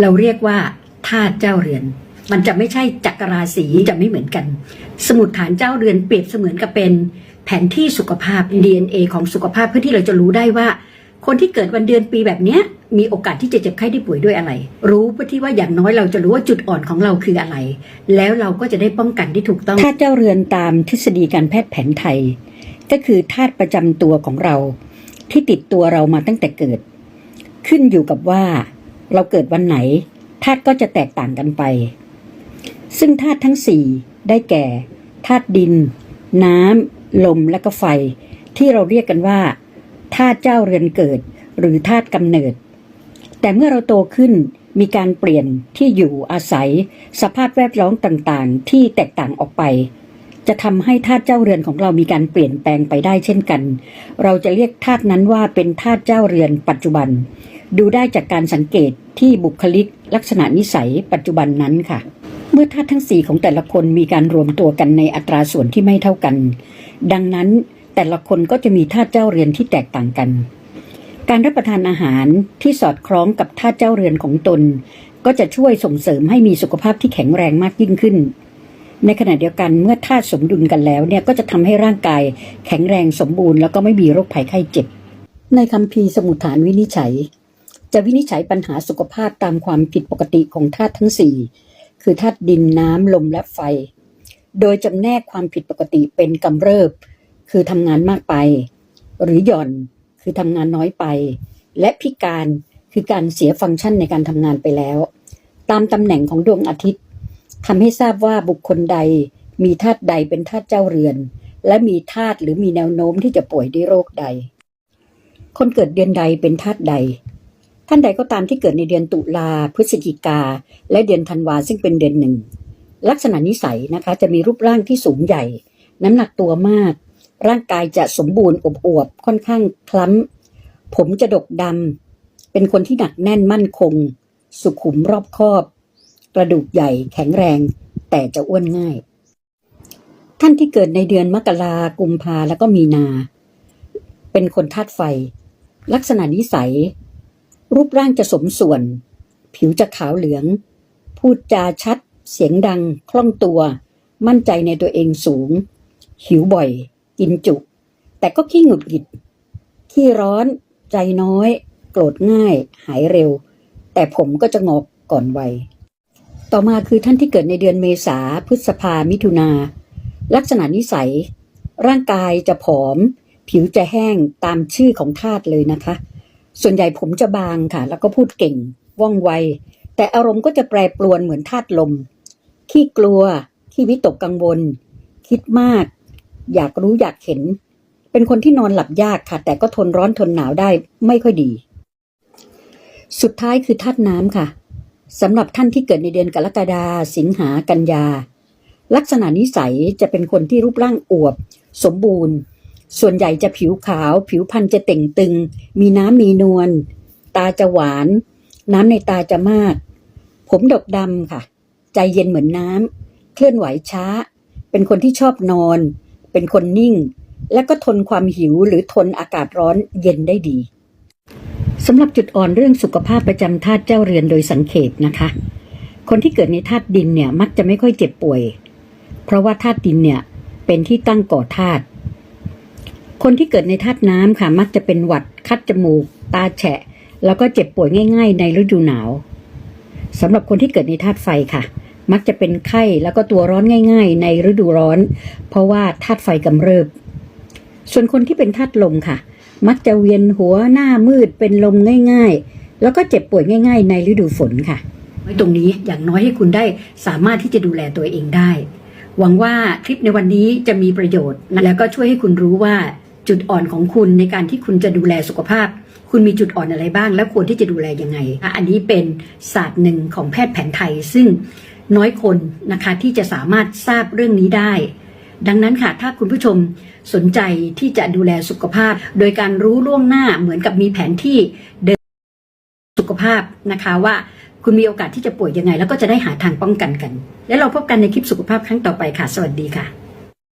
เราเรียกว่าธาตุเจ้าเรือน มันจะไม่ใช่จักรราศีจะไม่เหมือนกัน สมุดฐานเจ้าเรือนเปรียบเสมือนกับเป็นแผนที่สุขภาพ DNA ของสุขภาพเพื่อที่เราจะรู้ได้ว่า คนที่เกิดวันเดือนปีแบบเนี้ยมีโอกาสที่จะเจ็บไข้ได้ป่วยด้วยอะไร รู้เพื่อที่ว่าอย่างน้อยเราจะรู้ว่าจุดอ่อนของเราคืออะไร แล้วเราก็จะได้ป้องกันที่ถูกต้องธาตุเจ้าเรือนตามทฤษฎีการแพทย์แผนไทย ก็คือธาตุประจำตัวของเรา ที่ติดตัวเรามาตั้งแต่เกิด ขึ้นอยู่กับว่า เราเกิดวันไหนธาตุก็จะแตกต่างกันไป ซึ่งธาตุทั้งสี่ได้แก่ธาตุดิน น้ำ ลมและก็ไฟ ที่เราเรียกกันว่าธาตุเจ้าเรือนเกิด หรือธาตุกำเนิด แต่เมื่อเราโตขึ้นมีการเปลี่ยนที่อยู่อาศัย สภาพแวดล้อมต่างๆ ที่แตกต่างออกไป จะทำให้ธาตุเจ้าเรือนของเรามีการเปลี่ยนแปลงไปได้เช่นกัน เราจะเรียกธาตุนั้นว่าเป็นธาตุเจ้าเรือนปัจจุบัน ดูได้จากการสังเกตที่บุคลิกลักษณะนิสัยปัจจุบันนั้นค่ะ เมื่อธาตุทั้งสี่ของแต่ละคนมีการรวมตัวกันในอัตราส่วนที่ไม่เท่ากัน ดังนั้นแต่ละคนก็จะมีธาตุเจ้าเรือนที่แตกต่างกัน การรับประทานอาหารที่สอดคล้องกับธาตุเจ้าเรือนของตน ก็จะช่วยส่งเสริมให้มีสุขภาพที่แข็งแรงมากยิ่งขึ้น ในขณะเดียวกันเมื่อธาตุสมดุลกันแล้วเนี่ยก็จะทำให้ร่างกายแข็งแรงสมบูรณ์แล้วก็ไม่มีโรคภัยไข้เจ็บ ในคัมภีร์สมุดฐานวินิจฉัย จะวินิจฉัยปัญหาสุขภาพตามความผิดปกติของธาตุทั้งสี่คือธาตุดินน้ำลมและไฟ โดยจำแนกความผิดปกติเป็นกำเริบ คือทำงานมากไป หรือหย่อนคือทำงานน้อยไป และพิการคือการเสียฟังก์ชันในการทำงานไปแล้ว ตามตำแหน่งของดวงอาทิตย์ ทำให้ทราบว่าบุคคลใด มีธาตุใดเป็นธาตุเจ้าเรือน และมีธาตุหรือมีแนวโน้มที่จะป่วยด้วยโรคใด คนเกิดเดือนใดเป็นธาตุใด ท่านใดก็ตามที่เกิดในเดือนตุลาพฤศจิกา และเดือนธันวาซึ่งเป็นเดือนหนึ่ง ลักษณะนิสัยนะคะจะมีรูปร่างที่สูงใหญ่ น้ำหนักตัวมาก ร่างกายจะสมบูรณ์อวบค่อนข้างคล้ำผมจะดกดำเป็นคนที่หนักแน่นมั่นคง สุขุมรอบคอบ กระดูกใหญ่แข็งแรง แต่จะอ้วนง่าย ท่านที่เกิดในเดือนมกรากุมภาแล้วก็มีนา เป็นคนธาตุไฟ ลักษณะนิสัย รูปร่างจะสมส่วน ผิวจะขาวเหลือง พูดจาชัด เสียงดัง คล่องตัว มั่นใจในตัวเองสูง หิวบ่อย กินจุ แต่ก็ขี้หงุดหงิดขี้ร้อนใจน้อย โกรธง่าย หายเร็ว แต่ผมก็จะงอกก่อนวัย ต่อมาคือท่านที่เกิดในเดือนเมษาพฤษภามิถุนาลักษณะนิสัย ร่างกายจะผอม ผิวจะแห้งตามชื่อของธาตุเลยนะคะ ส่วนใหญ่ผมจะบางค่ะ แล้วก็พูดเก่งว่องไว แต่อารมณ์ก็จะแปรปรวนเหมือนธาตุลม ขี้กลัว ขี้วิตกกังวล คิดมาก อยากรู้อยากเห็น เป็นคนที่นอนหลับยากค่ะ แต่ก็ทนร้อนทนหนาวได้ไม่ค่อยดี สุดท้ายคือธาตุน้ำค่ะ สำหรับท่านที่เกิดในเดือนกรกฎาสิงหากันยา ลักษณะนิสัยจะเป็นคนที่รูปร่างอวบ สมบูรณ์ ส่วนใหญ่จะผิวขาว ผิวพรรณจะเต่งตึง มีน้ำมีนวล ตาจะหวาน น้ำในตาจะมาก ผมดกดำค่ะ ใจเย็นเหมือนน้ำ เคลื่อนไหวช้า เป็นคนที่ชอบนอน เป็นคนนิ่ง และก็ทนความหิวหรือทนอากาศร้อนเย็นได้ดี สำหรับจุดอ่อนเรื่องสุขภาพประจำธาตุเจ้าเรือนโดยสังเขปนะคะ คนที่เกิดในธาตุดินเนี่ยมักจะไม่ค่อยเจ็บป่วย เพราะว่าธาตุดินเนี่ยเป็นที่ตั้งก่อธาตุคนที่เกิดในธาตุน้ำค่ะมักจะเป็นหวัดคัดจมูก ตาแฉะ แล้วก็เจ็บป่วยง่าย ๆ ในฤดูหนาวสำหรับคนที่เกิดในธาตุไฟค่ะ มักจะเป็นไข้แล้วก็ตัวร้อนง่าย ๆ ในฤดูร้อน เพราะว่าธาตุไฟกำเริบ ส่วนคนที่เป็นธาตุลมค่ะ มักจะเวียนหัวหน้ามืดเป็นลมง่ายๆ แล้วก็เจ็บป่วยง่าย ๆ ในฤดูฝนค่ะไว้ตรงนี้อย่างน้อยให้คุณได้สามารถที่จะดูแลตัวเองได้ หวังว่าคลิปในวันนี้จะมีประโยชน์และก็ช่วยให้คุณรู้ว่าจุดอ่อนของคุณในการที่คุณจะดูแลสุขภาพ คุณมีจุดอ่อนอะไรบ้าง และควรที่จะดูแลยังไง อันนี้เป็นศาสตร์หนึ่งของแพทย์แผนไทย ซึ่งน้อยคนนะคะที่จะสามารถทราบเรื่องนี้ได้ ดังนั้นค่ะถ้าคุณผู้ชมสนใจที่จะดูแลสุขภาพ โดยการรู้ล่วงหน้าเหมือนกับมีแผนที่เดินสุขภาพนะคะว่าคุณมีโอกาสที่จะป่วยยังไง แล้วก็จะได้หาทางป้องกันกัน แล้วเราพบกันในคลิปสุขภาพครั้งต่อไปค่ะ สวัสดีค่ะ